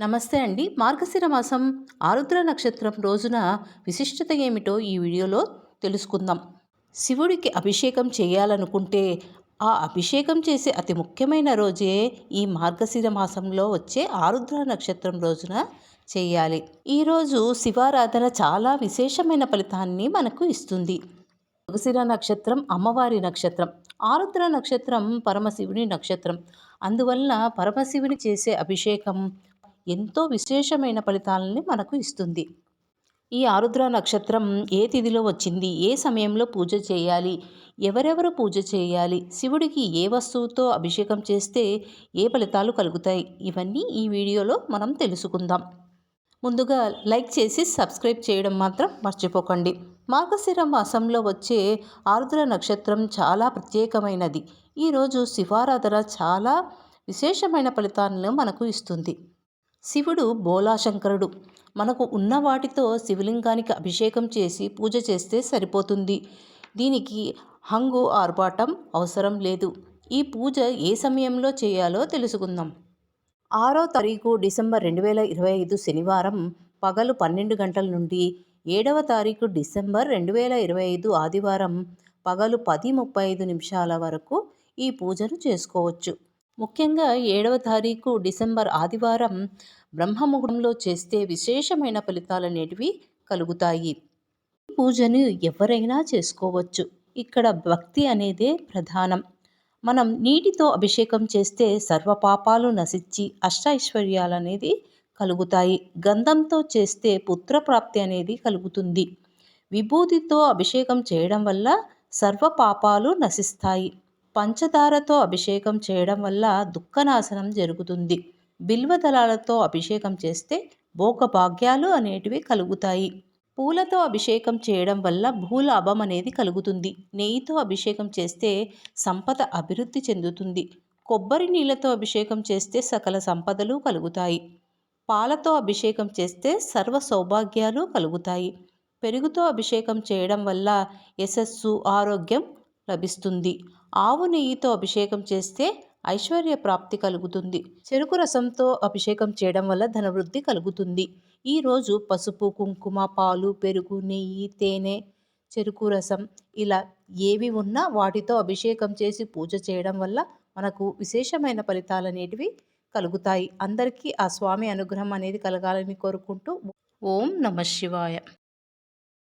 నమస్తే అండి. మార్గశిర మాసం ఆరుద్ర నక్షత్రం రోజున విశిష్టత ఏమిటో ఈ వీడియోలో తెలుసుకుందాం. శివుడికి అభిషేకం చేయాలనుకుంటే ఆ అభిషేకం చేసే అతి ముఖ్యమైన రోజే ఈ మార్గశిర మాసంలో వచ్చే ఆరుద్ర నక్షత్రం రోజున చేయాలి. ఈరోజు శివారాధన చాలా విశేషమైన ఫలితాన్ని మనకు ఇస్తుంది. మృగశిర నక్షత్రం అమ్మవారి నక్షత్రం ఆరుద్ర నక్షత్రం పరమశివుని నక్షత్రం. అందువలన పరమశివుని చేసే అభిషేకం ఎంతో విశేషమైన ఫలితాలని మనకు ఇస్తుంది. ఈ ఆరుద్ర నక్షత్రం ఏ తిథిలో వచ్చింది? ఏ సమయంలో పూజ చేయాలి? ఎవరెవరు పూజ చేయాలి? శివుడికి ఏ వస్తువుతో అభిషేకం చేస్తే ఏ ఫలితాలు కలుగుతాయి? ఇవన్నీ ఈ వీడియోలో మనం తెలుసుకుందాం. ముందుగా లైక్ చేసి సబ్స్క్రైబ్ చేయడం మాత్రం మర్చిపోకండి. మార్గశిర మాసంలో వచ్చే ఆరుద్ర నక్షత్రం చాలా ప్రత్యేకమైనది. ఈరోజు శివారాధన చాలా విశేషమైన ఫలితాలను మనకు ఇస్తుంది. శివుడు బోలాశంకరుడు. మనకు ఉన్న వాటితో శివలింగానికి అభిషేకం చేసి పూజ చేస్తే సరిపోతుంది. దీనికి హంగు ఆర్భాటం అవసరం లేదు. ఈ పూజ ఏ సమయంలో చేయాలో తెలుసుకుందాం. ఆరో తారీఖు డిసెంబర్ రెండు వేల ఇరవై ఐదు శనివారం పగలు పన్నెండు గంటల నుండి ఏడవ తారీఖు డిసెంబర్ రెండు వేల ఇరవై ఐదు ఆదివారం పగలు పది ముప్పై ఐదు నిమిషాల వరకు ఈ పూజను చేసుకోవచ్చు. ముఖ్యంగా ఏడవ తారీఖు డిసెంబర్ ఆదివారం బ్రహ్మముహూర్తంలో చేస్తే విశేషమైన ఫలితాలు అనేటివి కలుగుతాయి. పూజను ఎవరైనా చేసుకోవచ్చు. ఇక్కడ భక్తి అనేదే ప్రధానం. మనం నీటితో అభిషేకం చేస్తే సర్వపాపాలు నశించి అష్టైశ్వర్యాలు అనేది కలుగుతాయి. గంధంతో చేస్తే పుత్రప్రాప్తి అనేది కలుగుతుంది. విభూతితో అభిషేకం చేయడం వల్ల సర్వ పాపాలు నశిస్తాయి. పంచదారతో అభిషేకం చేయడం వల్ల దుఃఖనాశనం జరుగుతుంది. బిల్వదళాలతో అభిషేకం చేస్తే భోగభాగ్యాలు అనేటివి కలుగుతాయి. పూలతో అభిషేకం చేయడం వల్ల భూలాభం అనేది కలుగుతుంది. నెయ్యితో అభిషేకం చేస్తే సంపద అభివృద్ధి చెందుతుంది. కొబ్బరి నీళ్ళతో అభిషేకం చేస్తే సకల సంపదలు కలుగుతాయి. పాలతో అభిషేకం చేస్తే సర్వ సౌభాగ్యాలు కలుగుతాయి. పెరుగుతో అభిషేకం చేయడం వల్ల యశస్సు ఆరోగ్యం లభిస్తుంది. ఆవు నెయ్యితో అభిషేకం చేస్తే ఐశ్వర్య ప్రాప్తి కలుగుతుంది. చెరుకు రసంతో అభిషేకం చేయడం వల్ల ధనవృద్ధి కలుగుతుంది. ఈరోజు పసుపు కుంకుమ పాలు పెరుగు నెయ్యి తేనె చెరుకు రసం ఇలా ఏవి ఉన్నా వాటితో అభిషేకం చేసి పూజ చేయడం వల్ల మనకు విశేషమైన ఫలితాలు అనేటివి కలుగుతాయి. అందరికీ ఆ స్వామి అనుగ్రహం అనేది కలగాలని కోరుకుంటూ ఓం నమ శివాయ.